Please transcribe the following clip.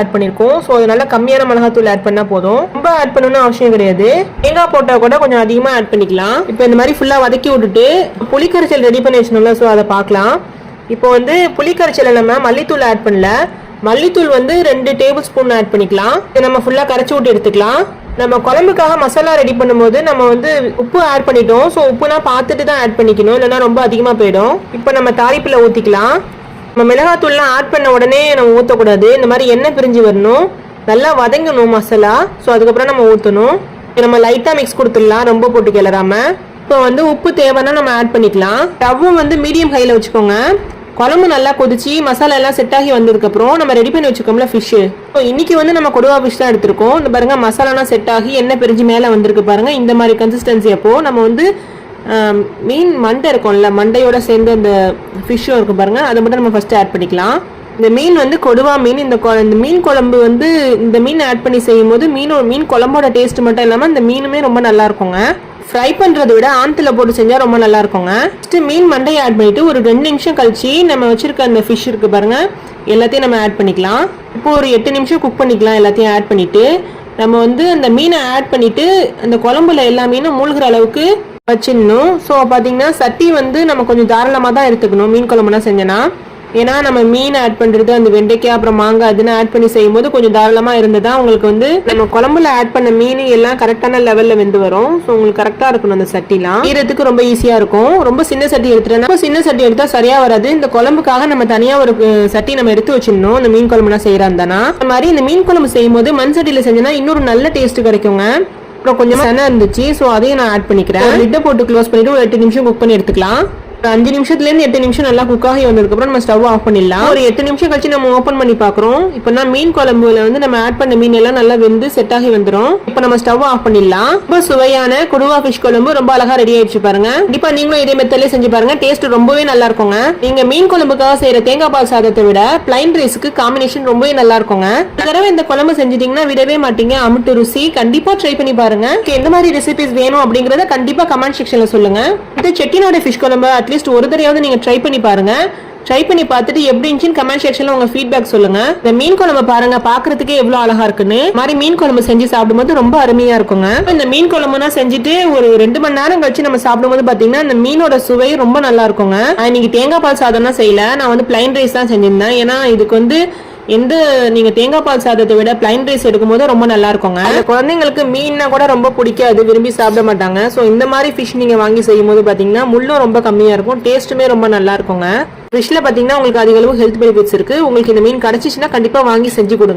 Add பண்ணியிருக்கோம் so அதனால கம்மியான மிளகாத்தூள் ஆட் பண்ணால் போதும். ரொம்ப ஆட் பண்ணணும்னு அவசியம் கிடையாது. தேங்காய் போட்டால் கூட கொஞ்சம் அதிகமாக ஆட் பண்ணிக்கலாம். இப்போ இந்த மாதிரி ஃபுல்லாக வதக்கி விட்டுட்டு புளிக்கரைச்சல் ரெடி பண்ணி வச்சுனோம்ல ஸோ அதை பார்க்கலாம். இப்போ வந்து புளிக்கரைச்சலை நம்ம மல்லித்தூள் ஆட் பண்ணல. மல்லித்தூள் வந்து ரெண்டு டேபிள் ஸ்பூன் ஆட் பண்ணிக்கலாம். இதை நம்ம ஃபுல்லாக கரைச்சி விட்டு எடுத்துக்கலாம். நம்ம குழம்புக்காக மசாலா ரெடி பண்ணும்போது நம்ம வந்து உப்பு ஆட் பண்ணிட்டோம். ஸோ உப்புனா பார்த்துட்டு தான் ஆட் பண்ணிக்கணும். இல்லைன்னா ரொம்ப அதிகமாக போயிடும். இப்போ நம்ம தாளிப்பில் ஊற்றிக்கலாம் நம்ம மிளகாத்தூள்லாம் ஆட் பண்ண உடனே நம்ம ஊற்றக்கூடாது இந்த மாதிரி எண்ணெய் பிரிஞ்சு வரணும். நல்லா வதங்கணும் மசாலா. ஸோ அதுக்கப்புறம் நம்ம ஊற்றணும் நம்ம லைட்டாக மிக்ஸ் கொடுத்துடலாம். ரொம்ப போட்டு கிளறாம. இப்போ வந்து உப்பு தேவைன்னா நம்ம ஆட் பண்ணிக்கலாம். ஸ்டவ்வும் வந்து மீடியம் ஹையில் வச்சுக்கோங்க. குழம்பு நல்லா கொதிச்சு மசாலா எல்லாம் செட் ஆகி வந்ததுக்கப்புறம் நம்ம ரெடி பண்ணி வச்சுக்கோம்ல ஃபிஷ்ஷு ஸோ இன்னைக்கு வந்து நம்ம கொடுவா ஃபிஷ் தான் எடுத்திருக்கோம். இந்த பாருங்க மசாலாலாம் செட் ஆகி எண்ணெய் பிரிஞ்சு மேலே வந்திருக்கு பாருங்க. இந்த மாதிரி கன்சிஸ்டன்சி அப்போ நம்ம வந்து Um, மீன் மண்டை இருக்கும்ல மண்டையோட சேர்ந்து அந்த ஃபிஷ்ஷும் இருக்கும் பாருங்க. அதை மட்டும் நம்ம ஃபர்ஸ்ட் ஆட் பண்ணிக்கலாம். இந்த மீன் வந்து கொடுவா மீன் இந்த கொ- இந்த மீன் குழம்பு வந்து இந்த மீன் ஆட் பண்ணி செய்யும் போது மீனோட மீன் குழம்போட டேஸ்ட் மட்டும் இல்லாமல் இந்த மீனுமே ரொம்ப நல்லா இருக்குங்க. ஃப்ரை பண்ணுறதை விட ஆந்தில் போட்டு செஞ்சால் ரொம்ப நல்லா இருக்குங்க. ஃபஸ்ட்டு மீன் மண்டையை ஆட் பண்ணிட்டு ஒரு ரெண்டு நிமிஷம் கழிச்சு நம்ம வச்சிருக்க அந்த ஃபிஷ் இருக்கு பாருங்க. எல்லாத்தையும் நம்ம ஆட் பண்ணிக்கலாம். இப்போ ஒரு எட்டு நிமிஷம் குக் பண்ணிக்கலாம் எல்லாத்தையும் ஆட் பண்ணிட்டு. நம்ம வந்து அந்த மீனை ஆட் பண்ணிட்டு அந்த குழம்புல எல்லா மீனும் மூழ்கிற அளவுக்கு வச்சிடணும். ஸோ பார்த்தீங்கன்னா சட்டி வந்து நம்ம கொஞ்சம் தாராளமாக தான் எடுத்துக்கணும். மீன் குழம்புலாம் செஞ்சோன்னா. ஏன்னா நம்ம மீன் ஆட் பண்ணுறது அந்த வெண்டைக்காய் அப்புறம் மாங்காய் அதுன்னு ஆட் பண்ணி செய்யும்போது கொஞ்சம் தாராளமாக இருந்ததா உங்களுக்கு வந்து நம்ம குழம்புல ஆட் பண்ண மீன் எல்லாம் கரெக்டான லெவலில் வெந்து வரும். ஸோ உங்களுக்கு கரெக்டாக இருக்கணும் அந்த சட்டிலாம். ஈரத்துக்கு ரொம்ப ஈஸியாக இருக்கும். ரொம்ப சின்ன சட்டி எடுத்துட்டேன்னா ரொம்ப சின்ன சட்டி எடுத்தால் சரியாக வராது. இந்த குழம்புக்காக நம்ம தனியாக ஒரு சட்டி நம்ம எடுத்து வச்சிடணும். இந்த மீன் குழம்புனா செய்கிறாந்தானா அந்த மாதிரி இந்த மீன் குழம்பு செய்யும்போது மண் சட்டியில் செஞ்சோன்னா இன்னொரு நல்ல டேஸ்ட் கிடைக்குங்க. அப்புறம் கொஞ்சமா சென இருந்துச்சு ஸோ அதையும் நான் ஆட் பண்ணிக்கிறேன். லிட்டை போட்டு க்ளோஸ் பண்ணிட்டு ஒரு எட்டு நிமிஷம் குக் பண்ணி எடுத்துக்கலாம். அஞ்சு நிமிஷத்துலேருந்து எட்டு நிமிஷம் நல்லா குக் ஆகி வந்ததுக்கப்புறம் நம்ம ஸ்டவ் ஆஃப் பண்ணிடலாம். ஒரு எட்டு நிமிஷம் கழிச்சு நம்ம ஓப்பன் பண்ணி பார்க்குறோம். இப்போ நான் மீன் குழம்புல வந்து நம்ம ஆட் பண்ண மீன் எல்லாம் நல்லா வெந்து செட் ஆகி வந்துடும் இப்போ நம்ம ஸ்டவ் ஆஃப் பண்ணிடலாம். ரொம்ப சுவையான குடுவா ஃபிஷ் குழம்பு ரொம்ப அழகா ரெடி ஆயிடுச்சு பாருங்க. கண்டிப்பாக நீங்களும் இதே மெத்தட்லேயே செஞ்சு பாருங்க. டேஸ்ட் ரொம்பவே நல்லா இருக்குங்க. நீங்க மீன் குழம்புக்காக செய்யற தேங்காய் பால் சாதத்தை விட பிளைன் ரைஸுக்கு காம்பினேஷன் ரொம்பவே நல்லா இருக்குங்க. இந்த தடவை இந்த குழம்பு செஞ்சிட்டீங்கன்னா விடவே மாட்டீங்க. அமுட்டு ருசி. கண்டிப்பா ட்ரை பண்ணி பாருங்க. எந்த மாதிரி ரெசிபிஸ் வேணும் அப்படிங்கறத கண்டிப்பா கமெண்ட் செக்ஷன்ல சொல்லுங்க. இந்த செட்டிநாடு ஃபிஷ் குழம்பு அட்லீஸ்ட் ஒரு தடையாவது நீங்க ட்ரை பண்ணி பாருங்க. ட்ரை பண்ணி பார்த்துட்டு எப்படி இருந்துச்சுன்னு கமெண்ட் செக்ஷன்ல உங்க ஃபீட்பேக் சொல்லுங்க. இந்த மீன் குழம்பு பாருங்க பாக்குறதுக்கே எவ்வளவு அழகா இருக்குன்னு. மாதிரி மீன் குழம்பு செஞ்சு சாப்பிடும்போது ரொம்ப அருமையா இருக்குங்க. இந்த மீன் குழம்புனா செஞ்சுட்டு ஒரு ரெண்டு மணி நேரம் கழிச்சு நம்ம சாப்பிடும்போது பாத்தீங்கன்னா இந்த மீனோட சுவை ரொம்ப நல்லா இருக்குங்க. நான் இன்னைக்கு தேங்காய் பால் சாதம்லாம் செய்யல. நான் வந்து பிளைன் ரைஸ் தான் செஞ்சிருந்தேன். ஏன்னா இதுக்கு வந்து எந்த நீங்க தேங்காய் பால் சாதத்தை விட பிளைன் ரைஸ் எடுக்கும்போது ரொம்ப நல்லா இருக்குங்க. அந்த குழந்தைங்களுக்கு மீன்னா கூட ரொம்ப பிடிக்காது விரும்பி சாப்பிட மாட்டாங்க. ஸோ இந்த மாதிரி ஃபிஷ் நீங்க வாங்கி செய்யும் போது பாத்தீங்கன்னா முள்ளும் ரொம்ப கம்மியா இருக்கும் டேஸ்ட்டுமே ரொம்ப நல்லா இருக்குங்க. ஃபிஷ்ல பாத்தீங்கன்னா உங்களுக்கு அதிக அளவு ஹெல்த் பெனிஃபிட்ஸ் இருக்கு. உங்களுக்கு இந்த மீன் கிடைச்சிச்சுன்னா கண்டிப்பா வாங்கி செஞ்சு கொடுங்க.